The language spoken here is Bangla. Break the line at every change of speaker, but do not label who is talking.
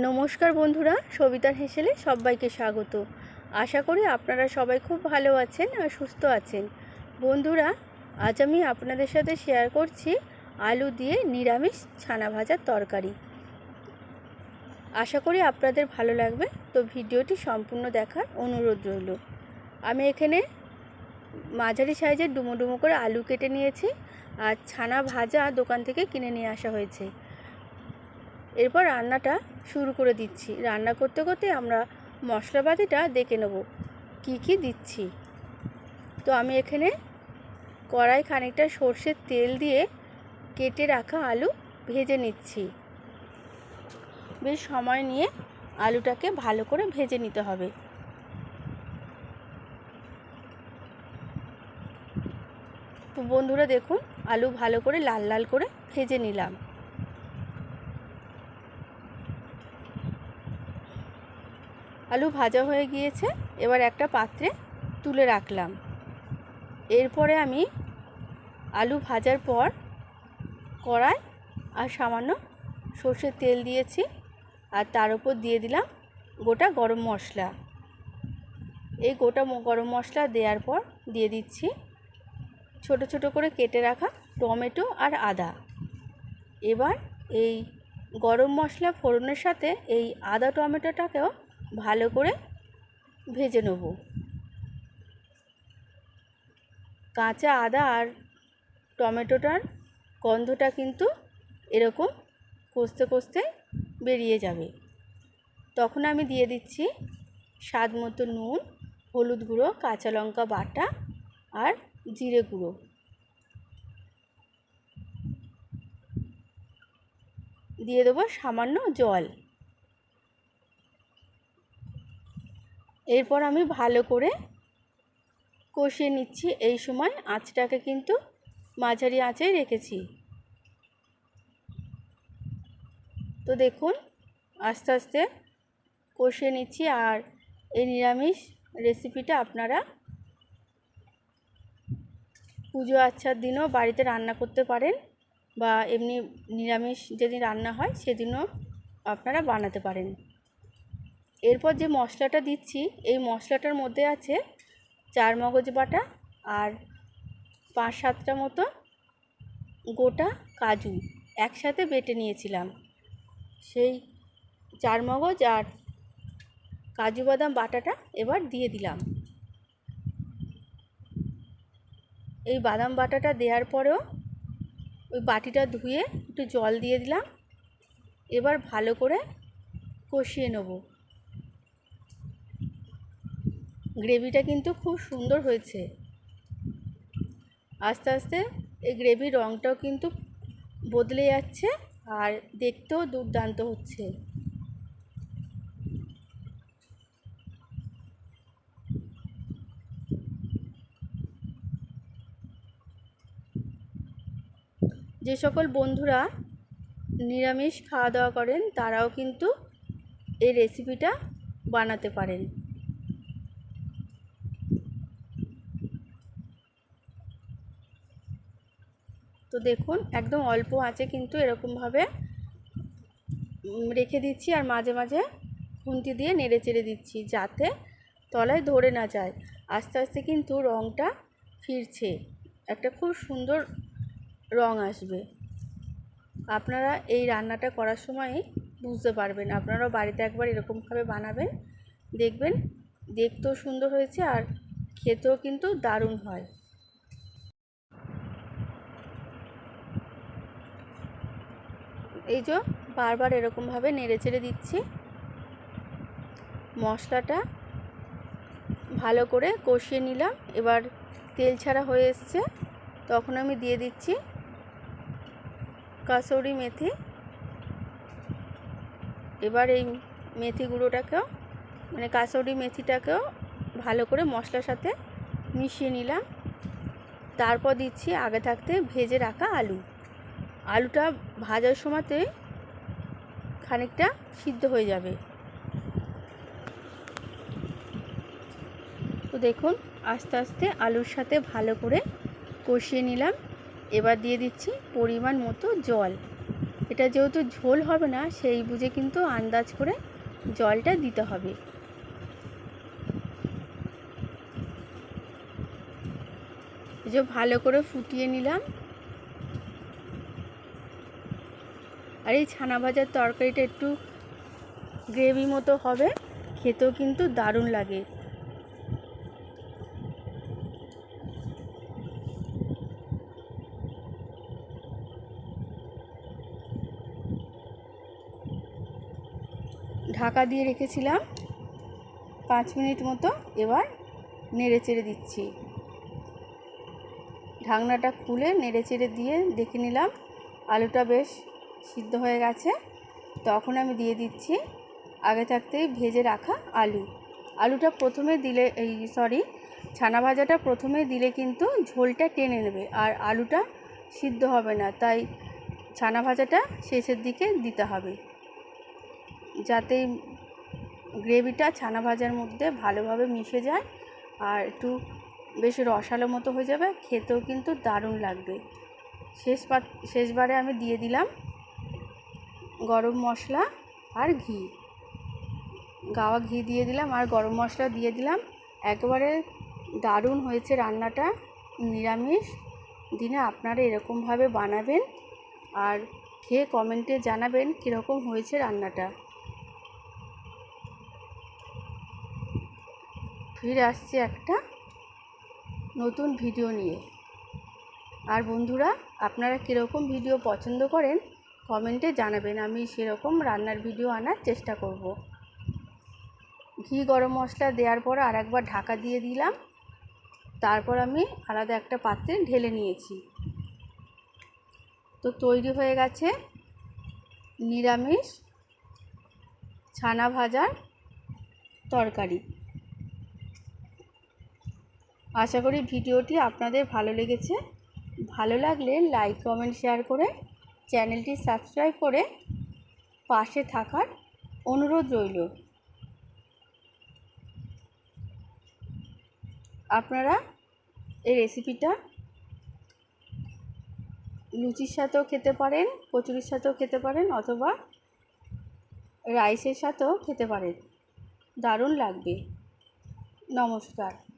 নমস্কার বন্ধুরা, সবিতার হেসেলে সবাইকে স্বাগত। আশা করি আপনারা সবাই খুব ভালো আছেন আর সুস্থ আছেন। বন্ধুরা, আজ আমি আপনাদের সাথে শেয়ার করছি আলু দিয়ে নিরামিষ ছানা ভাজার তরকারি। আশা করি আপনাদের ভালো লাগবে, তো ভিডিওটি সম্পূর্ণ দেখার অনুরোধ রইল। আমি এখানে মাঝারি সাইজের ডুমো ডুমো করে আলু কেটে নিয়েছি, আর ছানা ভাজা দোকান থেকে কিনে নিয়ে আসা হয়েছে। এরপর রান্নাটা শুরু করে দিচ্ছি। রান্না করতে করতে আমরা মশলাপাতিটা দেখে নেব। কি কি দিচ্ছি? তো আমি এখানে কড়াই খানিকটা সর্ষের তেল দিয়ে কেটে রাখা আলু ভেজে নিচ্ছি। বেশ সময় নিয়ে আলুটাকে ভালো করে ভেজে নিতে হবে। বন্ধুরা দেখুন, আলু ভালো করে লাল লাল করে ভেজে নিলাম। আলু ভাজা হয়ে গিয়েছে, এবার একটা পাত্রে তুলে রাখলাম। এরপরে আমি আলু ভাজার পর কড়াই আর সামান্য সর্ষের তেল দিয়েছি আর তার উপর দিয়ে দিলাম গোটা গরম মশলা। এই গোটা গরম মশলা দেওয়ার পর দিয়ে দিচ্ছি ছোট ছোট করে কেটে রাখা টমেটো আর আদা। এবার এই গরম মশলা ফোড়নের সাথে এই আদা টমেটোটাকেও ভালো করে ভেজে নেব। কাঁচা আদা আর টমেটোটার গন্ধটা কিন্তু এরকম কষতে কষতে বেরিয়ে যাবে। তখন আমি দিয়ে দিচ্ছি স্বাদ মতো নুন, হলুদ গুঁড়ো, কাঁচা লঙ্কা বাটা আর জিরে গুঁড়ো। দিয়ে দেবো সামান্য জল। এরপর আমি ভালো করে কষিয়ে নিচ্ছি। এই সময় আঁচটাকে কিন্তু মাঝারি আঁচে রেখেছি। তো দেখুন, আস্তে আস্তে কষিয়ে নিচ্ছি আর এই নিরামিষ রেসিপিটা আপনারা পুজো আচ্ছার দিনও বাড়িতে রান্না করতে পারেন বা এমনি নিরামিষ যেদিন রান্না হয় সেদিনও আপনারা বানাতে পারেন। এরপর যে মশলাটা দিচ্ছি, এই মশলাটার মধ্যে আছে চার মগজ বাটা আর পাঁচ সাতটা মতো গোটা কাজু একসাথে বেটে নিয়েছিলাম। সেই চার মগজ আর কাজু বাদাম বাটাটা এবার দিয়ে দিলাম। এই বাদাম বাটাটা দেওয়ার পরেও ওই বাটিটা ধুয়ে একটু জল দিয়ে দিলাম। এবার ভালো করে কষিয়ে নেব। গ্রেভিটা কিন্তু খুব সুন্দর হয়েছে। আস্তে আস্তে এই গ্রেভির রঙটাও কিন্তু বদলে যাচ্ছে আর দেখতেও দুর্দান্ত হচ্ছে। যে সকল বন্ধুরা নিরামিষ খাওয়া দাওয়া করেন, তারাও কিন্তু এই রেসিপিটা বানাতে পারেন। তো দেখুন, একদম অল্প আঁচে কিন্তু এরকমভাবে রেখে দিচ্ছি আর মাঝে মাঝে খুন্তি দিয়ে নেড়ে চেড়ে দিচ্ছি যাতে তলায় ধরে না যায়। আস্তে আস্তে কিন্তু রঙটা ফিরছে। একটা খুব সুন্দর রং আসবে। আপনারা এই রান্নাটা করার সময় বুঝতে পারবেন। আপনারাও বাড়িতে একবার এরকমভাবে বানাবেন, দেখবেন, দেখতেও সুন্দর হয়েছে আর খেতেও কিন্তু দারুণ হয়। এই যে বারবার এরকমভাবে নেড়ে চেড়ে দিচ্ছি। মশলাটা ভালো করে কষিয়ে নিলাম। এবার তেল ছাড়া হয়ে এসছে। তখন আমি দিয়ে দিচ্ছি কাসৌরি মেথি। এবার এই মেথি গুঁড়োটাকেও মানে কাসৌরি মেথিটাকেও ভালো করে মশলার সাথে মিশিয়ে নিলাম। তারপর দিচ্ছি আগে থাকতে ভেজে রাখা আলু। আলুটা ভাজার সময়তে খানিকটা সিদ্ধ হয়ে যাবে। তো দেখুন, আস্তে আস্তে আলুর সাথে ভালো করে কষিয়ে নিলাম। এবার দিয়ে দিচ্ছি পরিমাণ মতো জল। এটা যেহেতু ঝোল হবে না, সেই বুঝে কিন্তু আন্দাজ করে জলটা দিতে হবে। যে ভালো করে ফুটিয়ে নিলাম। আর এই ছানা ভাজার তরকারিটা একটু গ্রেভি মতো হবে, খেতেও কিন্তু দারুণ লাগে। ঢাকা দিয়ে রেখেছিলাম, পাঁচ মিনিট মতো এবার নেড়ে চেড়ে দিচ্ছি। ঢাকনাটা খুলে নেড়ে চেড়ে দিয়ে দেখে নিলাম, আলুটা বেশ সিদ্ধ হয়ে গেছে। তখন আমি দিয়ে দিচ্ছি আগে থাকতেই ভেজে রাখা আলু। আলুটা প্রথমে দিলে, এই সরি ছানা ভাজাটা প্রথমে দিলে কিন্তু ঝোলটা টেনে নেবে আর আলুটা সিদ্ধ হবে না। তাই ছানা ভাজাটা শেষের দিকে দিতে হবে। যাতে গ্রেভিটা ছানা ভাজার মধ্যে ভালোভাবে মিশে যায় আর একটু বেশ রসালো মতো হয়ে যাবে, খেতেও কিন্তু দারুণ লাগবে। শেষ শেষবারে আমি দিয়ে দিলাম গরম মশলা আর ঘি। গাওয়া ঘি দিয়ে দিলাম, আর গরম মশলা দিয়ে দিলাম। একেবারে দারুণ হয়েছে রান্নাটা। নিরামিষ দিনে আপনারা এরকমভাবে বানাবেন আর খেয়ে কমেন্টে জানাবেন কীরকম হয়েছে রান্নাটা। ফিরে আসছে একটা নতুন ভিডিও নিয়ে। আর বন্ধুরা, আপনারা কীরকম ভিডিও পছন্দ করেন কমেন্টে জানাবেন, আমি সেরকম রান্নার ভিডিও আনার চেষ্টা করব। ঘি গরম মশলা দেওয়ার পর আর একবার ঢাকা দিয়ে দিলাম। তারপর আমি আলাদা একটা পাত্রে ঢেলে নিয়েছি। তো তৈরি হয়ে গেছে নিরামিষ ছানা ভাজার তরকারি। আশা করি ভিডিওটি আপনাদের ভালো লেগেছে। ভালো লাগলে লাইক, কমেন্ট, শেয়ার করে চ্যানেলটি সাবস্ক্রাইব করে পাশে থাকার অনুরোধ রইল। আপনারা এই রেসিপিটা লুচির সাথেও খেতে পারেন, কচুরির সাথেও খেতে পারেন অথবা রাইসের সাথেও খেতে পারেন। দারুণ লাগবে। নমস্কার।